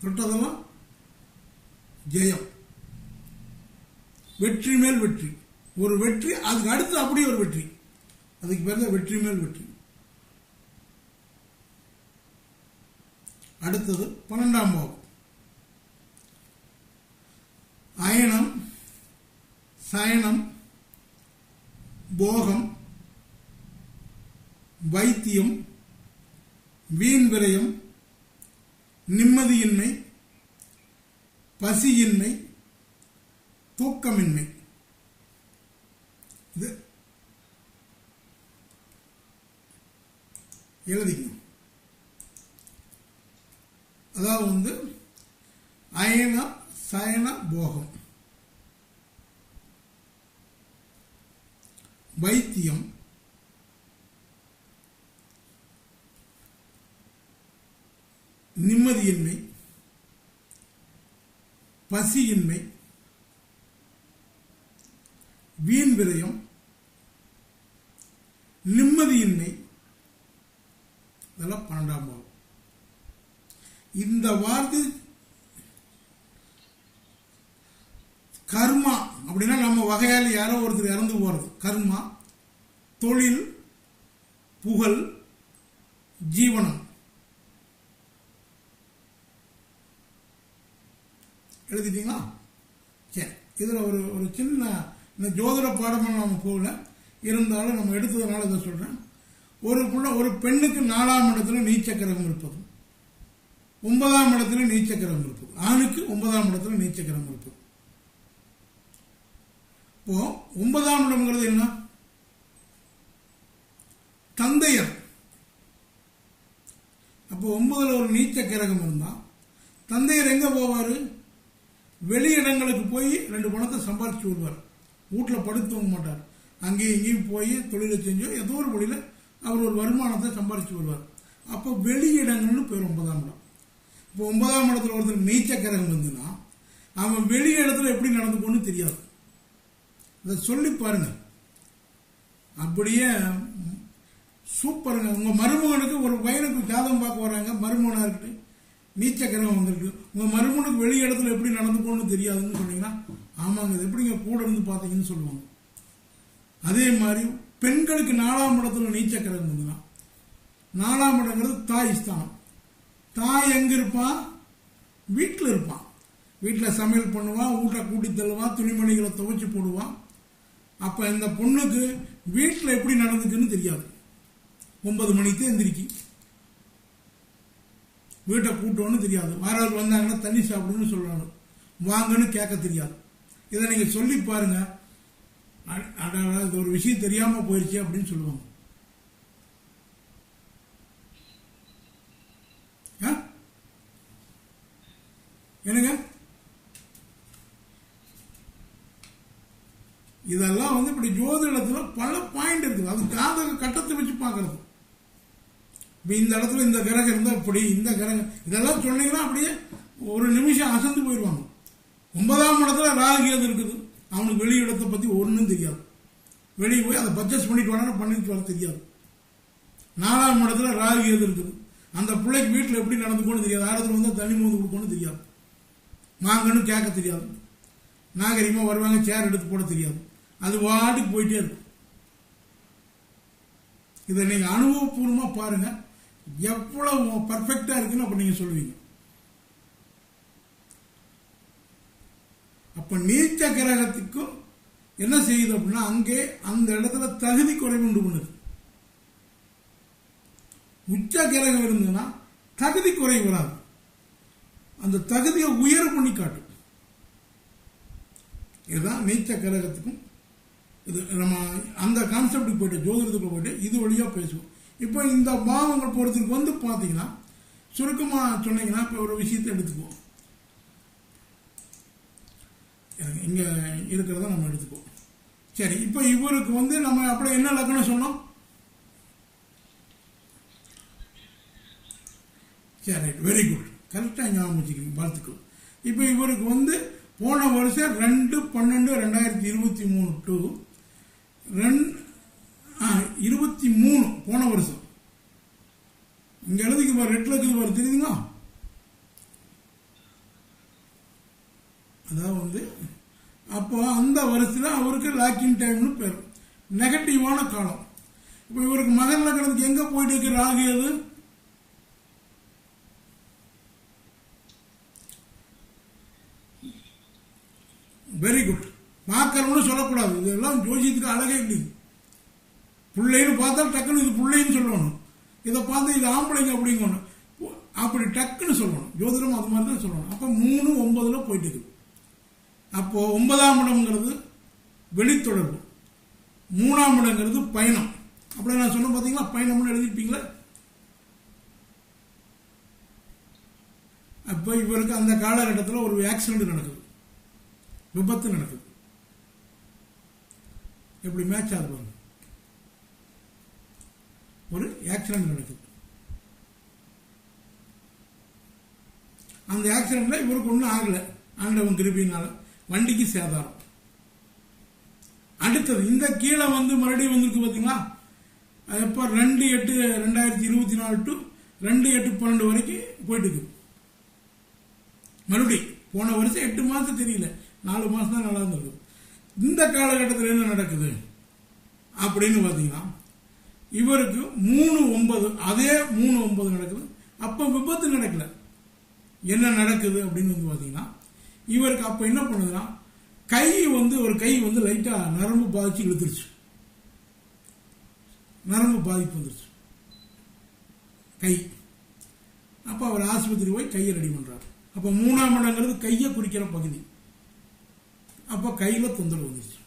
தொட்டதெல்லாம் ஜெயம். வெற்றி மேல் வெற்றி. ஒரு வெற்றி அதுக்கு அடுத்து அப்படியே ஒரு வெற்றி. அதுக்கு பேர் தான் வெற்றி மேல் வெற்றி. அடுத்தது பன்னெண்டாம் பாவம் அயனம் சயனம் போகம் வைத்தியம் வீண் விரயம் நிம்மதியின்மை பசியின்மை தூக்கமின்மை. இது எழுதிக்கணும். அதாவது வந்து அயன சயன போகம். வைத்தியம் நிம்மதியின்மை பசியின்மை வீண் விரயம் நிம்மதியின்மை. இதெல்லாம் பன்னெண்டாம் பாவம் இந்த வார்த்தை கர்மா அப்படின்னா நம்ம வகையால் யாரோ ஒருத்தர் இறந்து போறது. கர்மா தொழில் புகழ் ஜீவனம். எழுதிட்டீங்களா? சரி. இதில் ஒரு ஒரு சின்ன இந்த ஜோதிட பாடமாக நம்ம போகல. இருந்தாலும் நம்ம எடுத்ததுனால இதை சொல்கிறேன் ஒரு புள்ள ஒரு பெண்ணுக்கு நாலாம் இடத்துல நீச்சக்கரம் இருப்பது. ஒன்பதாம் இடத்துல நீச்சக்கரம் இருப்பது. ஆணுக்கு ஒன்பதாம் இடத்துல நீச்சக்கரம் இருப்பது. இப்போ ஒன்பதாம் இடம்ங்கிறது என்ன? தந்தையர். அப்போ ஒன்பதுல ஒரு நீச்ச கிரகம் இருந்தா தந்தையர் எங்க போவாரு? வெளி இடங்களுக்கு போய் ரெண்டு பணத்தை சம்பாதிச்சு வருவார் வீட்டில் படுத்து தூங்க மாட்டார். அங்கேயும் இங்கேயும் போய் தொழிலை செஞ்சோ ஏதோ ஒரு வழியில் அவர் ஒரு வருமானத்தை சம்பாதிச்சு வருவார் அப்போ வெளி இடங்கள்னு பேர் ஒன்பதாம் இடம். இப்போ ஒன்பதாம் இடத்துல ஒருத்தர் நீச்ச கிரகம் வந்துன்னா அவன் வெளி இடத்துல எப்படி நடந்துக்கணும்னு தெரியாது. அதை சொல்லி பாருங்க. அப்படியே சூப்பருங்க. உங்கள் மருமகனுக்கு ஒரு பையனுக்கு ஜாதகம் பார்க்க வராங்க. மருமகனாக இருக்கட்டும். இருக்கு நீச்சக்கரம் வந்திருக்கு. உங்க மருமனுக்கு வெளி இடத்துல எப்படி நடந்து போகணும்னு தெரியாதுன்னு சொன்னீங்கன்னா ஆமாங்க இது எப்படிங்க கூட இருந்து பார்த்தீங்கன்னு சொல்லுவாங்க. அதே மாதிரி பெண்களுக்கு நாலாம் இடத்துல நீச்சக்கரம் இருந்ததுன்னா நாலாம் இடங்கிறது தாய் ஸ்தானம். தாய் எங்க இருப்பான் வீட்டில் இருப்பான் வீட்டில் சமையல் பண்ணுவான் வீட்டை கூட்டி தள்ளுவான் துணிமணிகளை துவைச்சு போடுவான் அப்போ இந்த பொண்ணுக்கு வீட்டில் எப்படி நடந்துக்குன்னு தெரியாது. ஒன்பது மணிக்கு எந்திரிக்கி. வீட்டை கூட்டோன்னு தெரியாது. யாராவது வந்தாங்கன்னா தண்ணி சாப்பிடுன்னு சொல்லணும் வாங்கன்னு கேட்க தெரியாது. இதை நீங்கள் சொல்லி பாருங்க. அட- இது ஒரு விஷயம் தெரியாமல் போயிடுச்சு அப்படின்னு சொல்லுவாங்க. ஆ? என்னங்க? இதெல்லாம் வந்து இப்படி ஜோதிடத்தில் பல பாயிண்ட் இருக்குது. அது ஜாதக கட்டத்தை வச்சு பார்க்கறது. இந்த இடத்துல இந்த கிரகம் இருந்தா அப்படி இந்த கிரகம் இதெல்லாம் சொன்னீங்கன்னா அப்படியே ஒரு நிமிஷம் அசந்து போயிடுவாங்க. ஒன்பதாம் இடத்துல ராகுகேது இருக்குது. அவனுக்கு வெளி இடத்தை பத்தி ஒன்றும் தெரியாது. வெளியே போய் அதை பர்ச்சேஸ் பண்ணிட்டு வரான பண்ணிட்டு வர தெரியாது. நாலாம் இடத்துல ராகுகேது இருக்குது. அந்த பிள்ளைக்கு வீட்டில் எப்படி நடந்துக்கணும் தெரியாது. ஆடத்துல வந்து தண்ணி மூந்து கொடுக்கணும் தெரியாது. வாங்கன்னு கேட்க தெரியாது. நாகரிகமாக வருவாங்க சேர் எடுத்து போட தெரியாது. அது வாட்டுக்கு போயிட்டே இருக்கும். இதை நீங்கள் அனுபவபூர்வமாக பாருங்கள் எவ்வளவு பர்ஃபெக்டா இருக்குன்னு அப்ப நீங்க சொல்லுவீங்க. அப்ப நீச்ச கிரகத்துக்கும் என்ன செய்யுது அப்படின்னா அங்கே அந்த இடத்துல தகுதி குறைவு உண்டு பண்ணுது. உச்ச கிரகம் இருந்ததுன்னா தகுதி குறைவு வராது. அந்த தகுதியை உயர் பண்ணி காட்டும். இதுதான் நீச்ச கிரகத்துக்கும் இது நம்ம அந்த கான்செப்டுக்கு போயிட்டு ஜோதிடத்துக்கு போயிட்டு இது வழியா பேசுவோம். இப்போ இந்த பாவங்கள் போகிறதுக்கு வந்து பார்த்தீங்கன்னா சுருக்கமாக சொன்னீங்கன்னா இப்போ ஒரு விஷயத்தை எடுத்துக்குவோம். இங்கே இருக்கிறத நம்ம எடுத்துக்குவோம். சரி இப்போ இவருக்கு வந்து நம்ம அப்படியே என்ன லக்னம் சொன்னோம்? சரி ரைட் வெரி குட் கரெக்டாக ஞாபகம் வச்சுக்கிறீங்க வாழ்த்துக்கள். இப்போ இவருக்கு வந்து போன வருஷம் ரெண்டு பன்னெண்டு ரெண்டாயிரத்தி இருபத்தி மூணு டு ரெண்டு இருபத்தி மூணு போன வருஷம். இங்க எழுதிக்கு பாரு ரெட்ல இருக்குது பாரு தெரியுதுங்களா? அதாவது வந்து அப்போ அந்த வருஷத்தில் அவருக்கு லாக்கிங் டைம்னு பேர். நெகட்டிவான காலம். இப்போ இவருக்கு மகன் லக்னத்துக்கு எங்க போயிட்டு இருக்கு ராகு அது வெரி குட் பார்க்கறவனு சொல்லக்கூடாது. இதெல்லாம் ஜோசியத்துக்கு அழகே இல்லைங்க பிள்ளைன்னு பார்த்தா டக்குன்னு இது பிள்ளைன்னு சொல்லணும். இதை பார்த்து இது ஆம்பளைங்க அப்படிங்கணும். அப்படி டக்குன்னு சொல்லணும். ஜோதிடம் அது மாதிரி தான் சொல்லணும். அப்போ மூணு ஒன்பதுல போயிட்டு இருக்குது அப்போ ஒன்பதாம் இடம்ங்கிறது வெளித்தொடர்பு. மூணாம் இடங்கிறது பயணம். அப்படி நான் சொன்ன பார்த்தீங்களா பயணம்னு எழுதிருப்பீங்களா அப்போ இவருக்கு அந்த காலகட்டத்தில் ஒரு ஆக்சிடென்ட் நடக்குது. விபத்து நடக்குது. எப்படி மேட்ச் ஆகுது பாருங்க. ஒரு ஆக்சிடென்ட் நடக்குது. அந்த ஆக்சிடென்ட்ல இவருக்கு ஒன்றும் ஆகலை. ஆண்டவன் கிருபினால வண்டிக்கு சேதாரம். அடுத்தது இந்த கீழே வந்து மறுபடியும் வந்திருக்கு பார்த்தீங்களா இப்போ எப்போ? ரெண்டு எட்டு ரெண்டாயிரத்தி இருபத்தி நாலு டு ரெண்டு எட்டு பன்னெண்டு வரைக்கும் போயிட்டு இருக்கு. மறுபடி போன வருஷம் எட்டு மாதம் தெரியல. நாலு மாதம் தான் நல்லா இருந்திருக்கு. இந்த காலகட்டத்தில் என்ன நடக்குது? அப்படின்னு பார்த்தீங்கன்னா இவருக்கு மூணு ஒன்பது அதே மூணு ஒன்பது நடக்குது. அப்போ விபத்து நடக்கல. என்ன நடக்குது அப்படின்னு வந்து பார்த்தீங்கன்னா இவருக்கு அப்போ என்ன பண்ணுதுன்னா கை வந்து ஒரு கை வந்து லைட்டாக நரம்பு பாதிச்சு இழுத்துருச்சு. நரம்பு பாதிப்பு வந்துருச்சு. கை. அப்போ அவர் ஆஸ்பத்திரி போய் கையை ரெடி பண்ணுறாரு அப்போ மூணாம் இடங்கிறது கையை குறிக்கிற பகுதி. அப்போ கையில் தொந்தரவு வந்துருச்சு.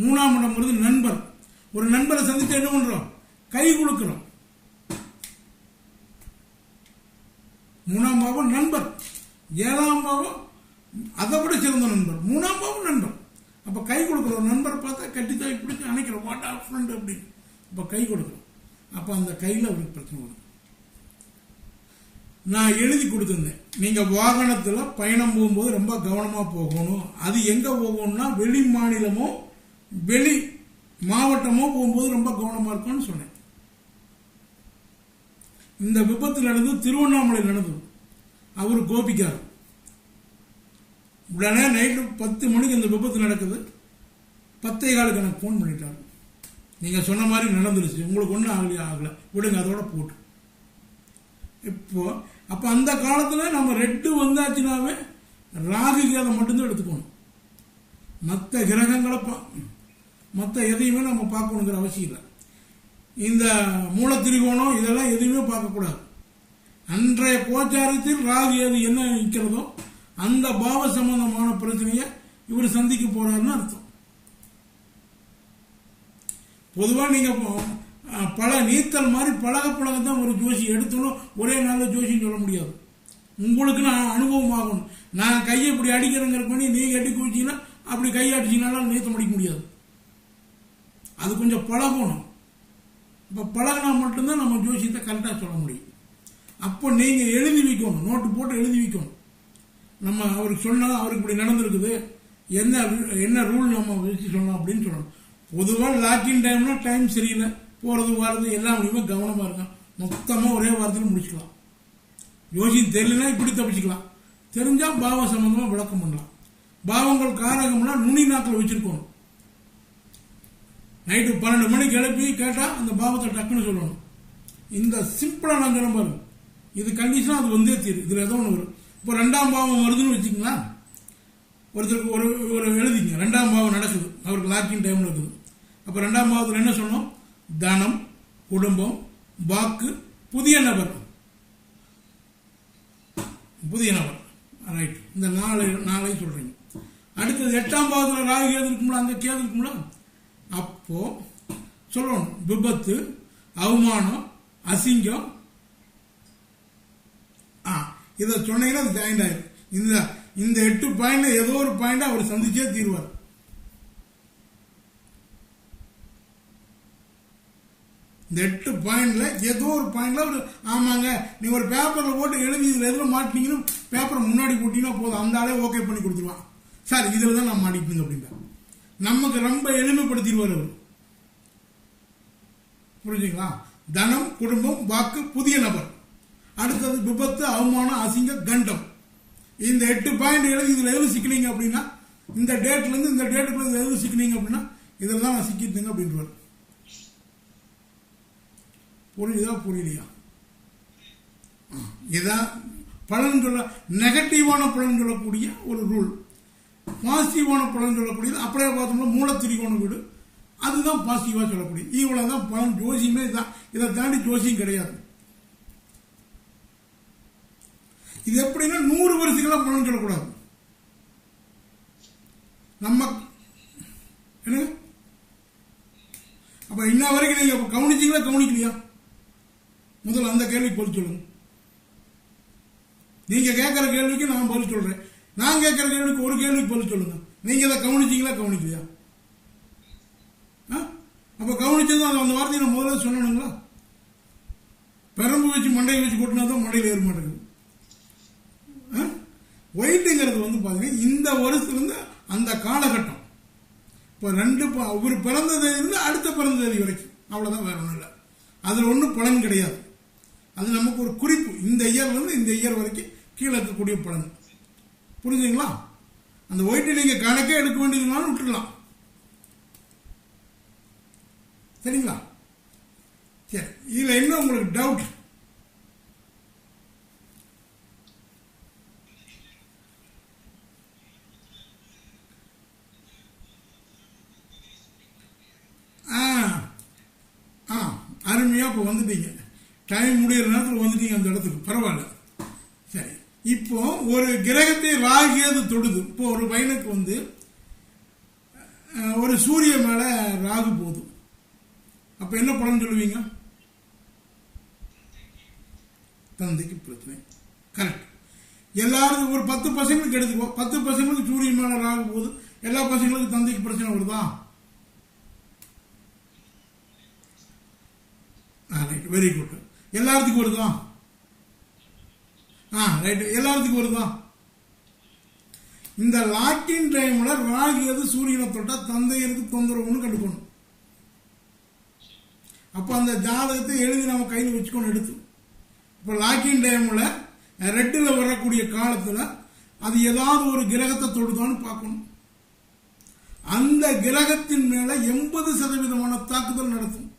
மூணாம் இடம்ங்கிறது நண்பர். ஒரு நண்பரை சந்தித்து என்ன பண்றோம்? கை கொடுக்கிறோம் மூணாம் பாவம் நண்பர். ஏழாம் பாவம் அதை விட சிறந்த நண்பர். மூணாம் பாவம் நண்பர். அப்ப கை கொடுக்குறோம் நண்பர் பார்த்தா கட்டித்தா இப்படி பிடிச்சி அணைக்கிறோம் வாட்டா ஃப்ரெண்ட்? அப்படின்னு. அப்ப கை கொடுக்குறோம். அப்ப அந்த கையில் அவருக்கு பிரச்சனை வரும். நான் எழுதி கொடுத்துருந்தேன். நீங்க வாகனத்தில் பயணம் போகும்போது ரொம்ப கவனமாக போகணும். அது எங்க போகணும்னா வெளி மாநிலமோ வெளி மாவட்டமோ போகும்போது ரொம்ப கவனமா இருக்கும்னு சொன்னேன். இந்த விபத்து நடந்தது திருவண்ணாமலை நடந்தது. அவர் கோபிக்கார். உடனே நைட்டு பத்து மணிக்கு இந்த விபத்து நடக்குது. பத்தே காலுக்கு எனக்கு ஃபோன் பண்ணிட்டாரு. நீங்க சொன்ன மாதிரி நடந்துருச்சு. உங்களுக்கு ஒன்றும் ஆகலையா ஆகல. விடுங்க அதோட போட்டு. இப்போ அப்ப அந்த காலத்துல நம்ம ரெட்டு வந்தாச்சுனாவே ராகு அதை மட்டும்தான் எடுத்துக்கணும். மற்ற கிரகங்களை மற்ற எதையுமே நம்ம பார்க்கணுங்கிற அவசியம் இல்லை. இந்த மூலத்திரிகோணம் இதெல்லாம் எதுவுமே பார்க்கக்கூடாது அன்றைய கோச்சாரத்தில் ராகு எது என்ன நிற்கிறதோ அந்த பாவ சம்பந்தமான பிரச்சனையை இவர் சந்திக்க போறாருன்னு அர்த்தம். பொதுவாக நீங்கள் பல நீத்தல் மாதிரி பழக பழக தான் ஒரு ஜோசி எடுத்தோம் ஒரே நாளில் ஜோசின்னு சொல்ல முடியாது. உங்களுக்கு நான் அனுபவம் ஆகணும். நான் கையை இப்படி அடிக்கிறேங்கிற பண்ணி நீங்கள் அடி குவிச்சீங்கன்னா அப்படி கையை அடிச்சீங்கனாலும் நீத்தம் அடிக்க முடியாது. அது கொஞ்சம் பழகணும். இப்போ பழகினா மட்டும்தான் நம்ம ஜோசியத்தை கரெக்டாக சொல்ல முடியும். அப்போ நீங்கள் எழுதி வைக்கணும் நோட்டு போட்டு எழுதி வைக்கணும். நம்ம அவருக்கு சொன்னால் அவருக்கு இப்படி நடந்திருக்குது. என்ன என்ன ரூல் நம்ம வச்சு சொன்னோம் அப்படின்னு சொல்லணும். பொதுவாக லாக்கின் டைம்னா டைம் சரியில்லை. போகிறது வர்றது முடியுமே கவனமாக இருக்கும் மொத்தமாக ஒரே வாரத்தில் முடிச்சுக்கலாம். யோசிச்சு தெரியலனா இப்படி தப்பிச்சுக்கலாம். தெரிஞ்சால் பாவ சம்மந்தமாக விளக்கம் பண்ணலாம். பாவங்கள் காரகம்னா நுனி நாக்கில் வச்சுருக்கணும். நைட்டு பன்னெண்டு மணிக்கு எழுப்பி கேட்டால் அந்த பாவத்தை டக்குன்னு சொல்லணும். இந்த சிம்பிளான நான் பாருங்க இது கண்டிஷனாக அது வந்தே தீரும். இதில் ஏதோ ஒன்று வரும். இப்போ ரெண்டாம் பாவம் வருதுன்னு வச்சுக்கலாம் ஒருத்தருக்கு ஒரு ஒரு எழுதிங்க. ரெண்டாம் பாவம் நடக்குது. அவருக்கு லாக்கிங் டைம் இருக்குது. அப்போ ரெண்டாம் பாவத்தில் என்ன சொன்னோம்? தனம் குடும்பம் வாக்கு புதிய நபர். புதிய நபர். ரைட் இந்த நாலு நாளையும் சொல்கிறீங்க அடுத்தது எட்டாம் பாவத்தில் ராகு கேது இருக்கும்ல அந்த கேது இருக்கும்ல? அப்போ சொல்லணும் விபத்து அவமானம் அசிங்கம். ஆ இதை சொன்னீங்கன்னா அது ஜாயிண்ட் ஆயிரும். இந்த இந்த எட்டு பாயிண்ட்ல ஏதோ ஒரு பாயிண்ட் அவர் சந்திச்சே தீர்வார். இந்த எட்டு பாயிண்ட்ல ஏதோ ஒரு பாயிண்ட்ல ஒரு ஆமாங்க நீங்க ஒரு பேப்பர்ல போட்டு எழுதி இதுல எதுல மாட்டினீங்கன்னு பேப்பரை முன்னாடி கூட்டிங்கன்னா போதும். அந்த ஆளே ஓகே பண்ணி கொடுத்துருவான். சார் இதுல தான் நான் மாட்டிக்கிட்டுங்க அப்படின்னா நமக்கு ரொம்ப எளிமைப்படுத்திடுவார் அவர். புரிஞ்சுங்களா? தனம் குடும்பம் வாக்கு புதிய நபர். அடுத்தது விபத்து அவமானம் அசிங்க கண்டம். இந்த எட்டு பாயிண்ட் எழுதி இதுல எது சிக்கினீங்க அப்படின்னா இந்த டேட்ல இருந்து இந்த டேட்டுக்குள்ள இதில் எது சிக்கினீங்க அப்படின்னா இதில் தான் நான் சிக்கிட்டுங்க அப்படின்றாரு. புரியுதா புரியலையா? ஆ, இதான் பலன் சொல்ல நெகட்டிவான பலன் சொல்லக்கூடிய ஒரு ரூல் பாசிட்டிவான பலன் சொல்லக்கூடியது. அப்படியே பார்த்தோம்னா மூலத்திரிகோண வீடு. அதுதான் பாசிட்டிவா சொல்லக்கூடியது இவ்வளவு தான் பலன். ஜோசியமே தான் இதை தாண்டி ஜோசியம் கிடையாது. இது எப்படின்னா நூறு வருஷங்களா பலன் சொல்லக்கூடாது. நம்ம என்னங்க? அப்ப இன்ன வரைக்கும் நீங்க அப்ப கவனிச்சீங்களா கவனிக்கலையா? முதல்ல அந்த கேள்விக்கு பதில் சொல்லுங்க. நீங்க கேட்கிற கேள்விக்கு நான் பதில் சொல்றேன். நான் கேட்கிற கேள்விக்கு ஒரு கேள்விக்கு பதில் சொல்லுங்க. நீங்க இதை கவனிச்சீங்களா? கவனிக்கலையா? ஆ? அப்ப கவனிச்சதும் அந்த- அந்த வார்த்தையை நான் முதல்ல சொல்லணுங்களா? பெரம்பு வச்சு மண்டையை வச்சு கொட்டினா தான் மண்டையில் ஏற மாட்டேங்குது ஒயிட்டுங்கிறது வந்து பாத்தீங்கன்னா இந்த வருஷத்துலேருந்து அந்த காலகட்டம். இப்போ ரெண்டு ஒரு பிறந்த தேதியிலிருந்து அடுத்த பிறந்த தேதி வரைக்கும். அவ்வளோதான் வேற ஒன்றும் இல்லை. அதில் ஒன்றும் பலன் கிடையாது. அது நமக்கு ஒரு குறிப்பு. இந்த இயர்லேருந்து இந்த இயர் வரைக்கும் கீழே இருக்கக்கூடிய பலன். புரிஞ்சுங்களா அந்த ஒயிட்டை நீங்கள் கணக்கே எடுக்க வேண்டியதுனாலும் விட்டுடலாம். சரிங்களா? சரி இதில் என்ன உங்களுக்கு டவுட் ஆ ஆ அருமையாக இப்போ வந்துட்டீங்க. டைம் முடியிற நேரத்தில் வந்துட்டீங்க அந்த இடத்துக்கு. பரவாயில்ல. ஒரு கிரகத்தை ராகியது தொடுது. இப்போ ஒரு பையனுக்கு வந்து ஒரு சூரிய மேல ராகு போதும் அப்ப என்ன படம் சொல்லுவீங்க? தந்தைக்கு பிரச்சனை. கரெக்ட் எல்லாரும் ஒரு பத்து பசங்களுக்கு எடுத்துக்கோ. பத்து பசங்களுக்கு சூரியன் மேல ராகு போகுது. எல்லா பசங்களுக்கும் தந்தைக்கு பிரச்சனை வருதா? வெரி குட் எல்லாத்துக்கும் வருதான் ஆ ரைட்டு. எல்லாத்துக்கும் வருதா? இந்த லாக்கின் டைம்ல ராகு எது சூரியனை தொட்டா தந்தையருக்கு தொந்தரவுன்னு கண்டுக்கணும். அப்போ அந்த ஜாதகத்தை எழுதி நம்ம கையில் வச்சுக்கணும் எடுத்து. இப்போ லாக்கின் டைமில் ரெட்டில் வரக்கூடிய காலத்தில் அது ஏதாவது ஒரு கிரகத்தை தொடுதான்னு பார்க்கணும். அந்த கிரகத்தின் மேலே எண்பது சதவீதமான தாக்குதல் நடத்தும்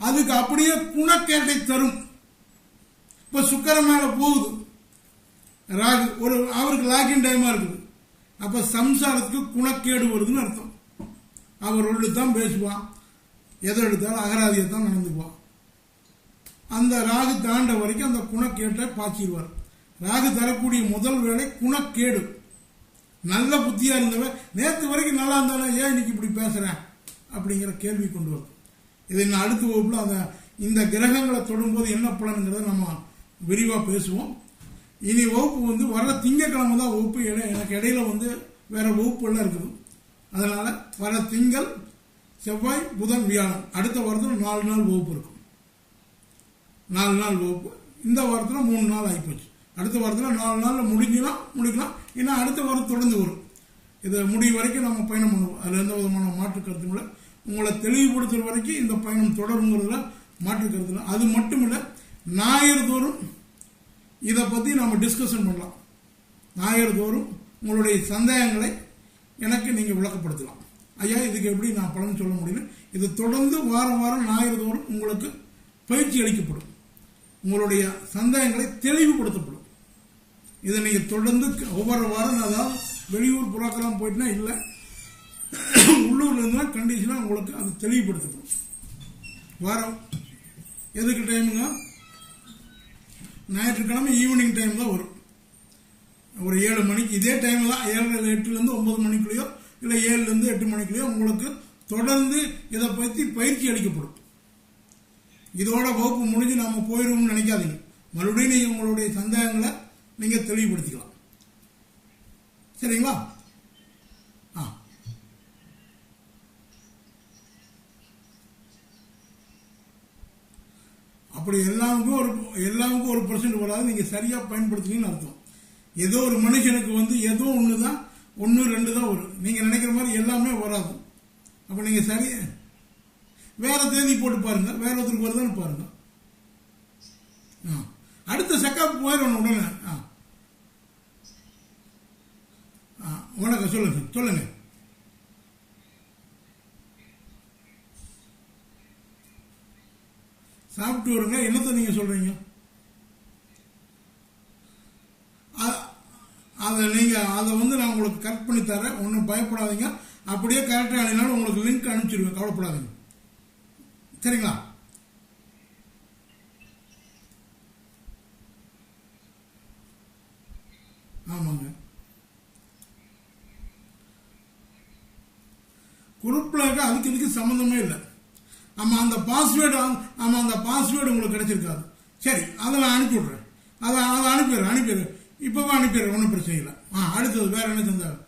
அதுக்கு அப்படியே குணக்கேட்டை தரும். இப்ப சுக்கர மேல போகுது. ராகு ஒரு அவருக்கு லாக்கின் டைமா இருக்குது. அப்ப சம்சாரத்துக்கு குணக்கேடு வருதுன்னு அர்த்தம். அவர் ஒன்று தான் பேசுவான் எதை எடுத்தாலும் அகராதியை தான் நடந்துக்குவான் அந்த ராகு தாண்ட வரைக்கும் அந்த குணக்கேட்டை பாய்ச்சிடுவார். ராகு தரக்கூடிய முதல் வேலை குணக்கேடு. நல்ல புத்தியா இருந்தவன் நேற்று வரைக்கும் நல்லா இருந்தாலும் ஏன் இன்னைக்கு இப்படி பேசுறேன் அப்படிங்கிற கேள்வி கொண்டு வரும். இதை நான் அடுத்த வகுப்புல அந்த இந்த கிரகங்களை தொடும்போது என்ன பலனுங்கிறத நம்ம விரிவாக பேசுவோம். இனி வகுப்பு வந்து வர திங்கட்கிழமை தான் வகுப்பு. இடை- எனக்கு இடையில வந்து வேற வகுப்புலாம் இருக்குது. அதனால வர திங்கள் செவ்வாய் புதன் வியாழன். அடுத்த வாரத்தில் நாலு நாள் வகுப்பு இருக்கும். நாலு நாள் வகுப்பு. இந்த வாரத்தில் மூணு நாள் ஆகிப்போச்சு அடுத்த வாரத்தில் நாலு நாளில் முடிஞ்சினா முடிக்கலாம். ஏன்னா அடுத்த வாரம் தொடர்ந்து வரும். இதை முடிவு வரைக்கும் நம்ம பயணம் பண்ணுவோம். அதில் எந்த விதமான மாற்று கருத்தும் இல்லை. உங்களை தெளிவுபடுத்துகிற வரைக்கும் இந்த பயணம் தொடருங்கிறதுல மாற்று கருத்து அது மட்டும் இல்லை ஞாயிறு தோறும் இதை பற்றி நம்ம டிஸ்கஷன் பண்ணலாம். ஞாயிறு தோறும் உங்களுடைய சந்தேகங்களை எனக்கு நீங்கள் விளக்கப்படுத்தலாம். ஐயா இதுக்கு எப்படி நான் பலன் சொல்ல முடியும் இது தொடர்ந்து வாரம் வாரம் ஞாயிறு தோறும் உங்களுக்கு பயிற்சி அளிக்கப்படும். உங்களுடைய சந்தேகங்களை தெளிவுபடுத்தப்படும். இதை நீங்கள் தொடர்ந்து ஒவ்வொரு வாரம் அதாவது வெளியூர் புறாக்கெல்லாம் போயிட்டுனா இல்லை உள்ளூர்ல இருந்தால் கண்டிஷனாக உங்களுக்கு அது தெளிவுபடுத்தப்படும். வாரம் எதுக்கு டைமுங்க ஞாயிற்றுக்கிழமை ஈவினிங் டைம் தான் வரும். ஒரு ஏழு மணிக்கு இதே டைம் தான் ஏழு எட்டுலேருந்து ஒன்பது மணிக்குள்ளேயோ இல்லை ஏழுலேருந்து எட்டு மணிக்குள்ளேயோ உங்களுக்கு தொடர்ந்து இதை பற்றி பயிற்சி அளிக்கப்படும். இதோட வகுப்பு முடிஞ்சு நம்ம போயிடுவோம்னு நினைக்காதீங்க. மறுபடியும் நீங்கள் உங்களுடைய சந்தேகங்களை நீங்கள் தெளிவுபடுத்திக்கலாம். சரிங்களா? அப்படி எல்லாருக்கும் ஒரு எல்லாருக்கும் ஒரு பர்சன்ட் வராது. நீங்கள் சரியாக பயன்படுத்துனீங்கன்னு அர்த்தம். ஏதோ ஒரு மனுஷனுக்கு வந்து ஏதோ ஒன்று தான் ஒன்று ரெண்டு தான் வரும். நீங்கள் நினைக்கிற மாதிரி எல்லாமே வராது. அப்போ நீங்கள் சரி வேற தேதி போட்டு பாருங்க. வேற ஒருத்தருக்கு வருதான்னு பாருங்க. அடுத்த செக்கப் போயிடணும் உடனே. ஆ. ஆ வணக்கம். சொல்லுங்க. சொல்லுங்கள் சாப்பிட்டு வருங்க. என்னத்தை நீங்க சொல்றீங்க? அதை நீங்க அதை வந்து நான் உங்களுக்கு கரெக்ட் பண்ணி தரேன். ஒன்றும் பயப்படாதீங்க. அப்படியே கரெக்டாக ஆனினாலும் உங்களுக்கு லிங்க் அனுப்பிச்சிடுவேன் கவலைப்படாதீங்க. சரிங்களா? ஆமாங்க. குரூப்ல இருக்க அதுக்கு இதுக்கு சம்மந்தமே இல்லை. நம்ம அந்த பாஸ்வேர்டு நம்ம அந்த பாஸ்வேர்டு உங்களுக்கு கிடைச்சிருக்காது. சரி அதை நான் அனுப்பிவிட்றேன் அதை அதை அனுப்பிடுறேன் அனுப்பிடுறேன் இப்பவே அனுப்பிடுறேன் ஒன்றும் பிரச்சனை இல்லை. ஆ அடுத்தது வேற என்ன தந்தாலும்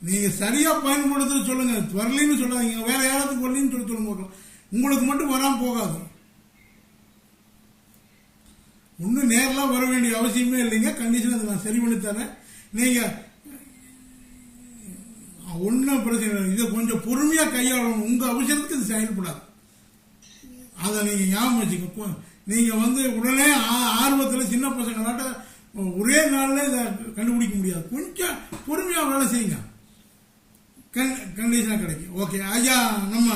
நீங்க சரியா பயன்படுத்த சொல்லுங்க. வரலன்னு சொல்லாதீங்க. வேற யாராவது வரலின்னு சொல்லி சொல்லுங்க உங்களுக்கு மட்டும் வராம போகாது. ஒன்றும் நேரெலாம் வர வேண்டிய அவசியமே இல்லைங்க. கண்டிஷன் அதை நான் சரி பண்ணி தரேன். நீங்கள் ஒன்றும் பிரச்சனை இல்லை. இதை கொஞ்சம் பொறுமையாக கையாளணும். உங்கள் அவசரத்துக்கு இது செயல்படாது. அதை நீங்கள் ஞாபகம் வச்சுக்க. நீங்கள் வந்து உடனே ஆ- ஆர்வத்தில் சின்ன பசங்களாட்ட ஒரே நாளில் இதை கண்டுபிடிக்க முடியாது. கொஞ்சம் பொறுமையாக வேலை செய்யுங்க. கண் கண்டிஷனாக கிடைக்கும். ஓகே ஐயா நம்ம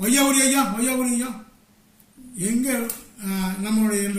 ஐயா ஒரு ஐயா ஐயா ஒரு ஐயா. எங்கே நம்மளுடைய